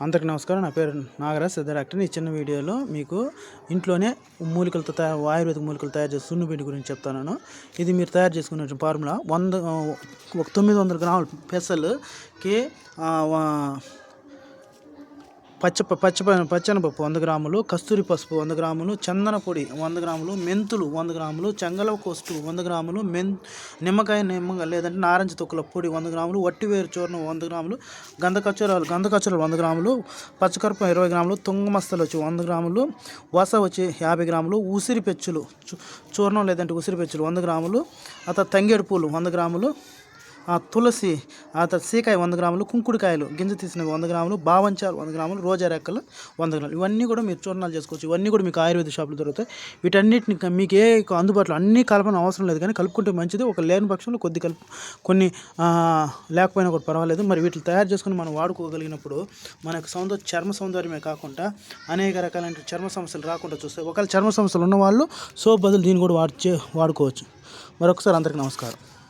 అందరికి నమస్కారం. నా పేరు నాగరాజ్ సిద్ధ ఈ చిన్న వీడియోలో మీకు ఇంట్లోనే మూలికలతో తయారు ఆయుర్వేదిక మూలికలు తయారు చేసే సున్నిపిండి గురించి చెప్తాను. ఇది మీరు తయారు చేసుకునే ఫార్ములా. వంద ఒక తొమ్మిది వందల గ్రాములు పెసలుకి పచ్చ పచ్చ పచ్చనపప్పు వంద గ్రాములు కస్తూరి పసుపు వంద గ్రాములు చందన పొడి వంద గ్రాములు మెంతులు వంద గ్రాములు చెంగల కోస్టు వంద గ్రాములు మెన్ నిమ్మకాయ నిమ్మకాయ లేదంటే నారింజ తొక్కుల పొడి వంద గ్రాములు వట్టివేరు చూర్ణం వంద గ్రాములు గంధ కచ్చరాలు గంధ వంద గ్రాములు పచ్చకరపం ఇరవై గ్రాములు తుంగమస్తలు వచ్చి వంద గ్రాములు వస వచ్చి యాభై గ్రాములు ఉసిరి పెచ్చులు చూ- చూర్ణం లేదంటే ఉసిరి పెచ్చులు వంద గ్రాములు అత తంగేడు పూలు వంద గ్రాములు తులసి ఆ తర్వాత సీకాయ వంద గ్రాములు కుంకుడుకాయలు గింజ తీసినవి వంద గ్రాములు బావంచాలు వంద గ్రాములు రోజా రెక్కలు వంద గ్రాములు. ఇవన్నీ కూడా మీరు చూర్ణాలు చేసుకోవచ్చు. ఇవన్నీ కూడా మీకు ఆయుర్వేద షాపులు దొరుకుతాయి. వీటన్నిటిని మీకు ఏ అందుబాటులో అన్నీ కలపన అవసరం లేదు కానీ కలుపుకుంటే మంచిది. ఒక లేని పక్షంలో కొద్ది కలుపు కొన్ని లేకపోయినా కూడా పర్వాలేదు. మరి వీటిని తయారు చేసుకుని మనం వాడుకోగలిగినప్పుడు మనకు సౌందర్య చర్మ సౌందర్యమే కాకుండా అనేక రకాలైన చర్మ సమస్యలు రాకుండా చూస్తాయి ఒకవేళ చర్మ సమస్యలు ఉన్న వాళ్ళు సోప్ బదులు దీన్ని కూడా వాడి వాడుకోవచ్చు. మరొకసారి అందరికీ నమస్కారం.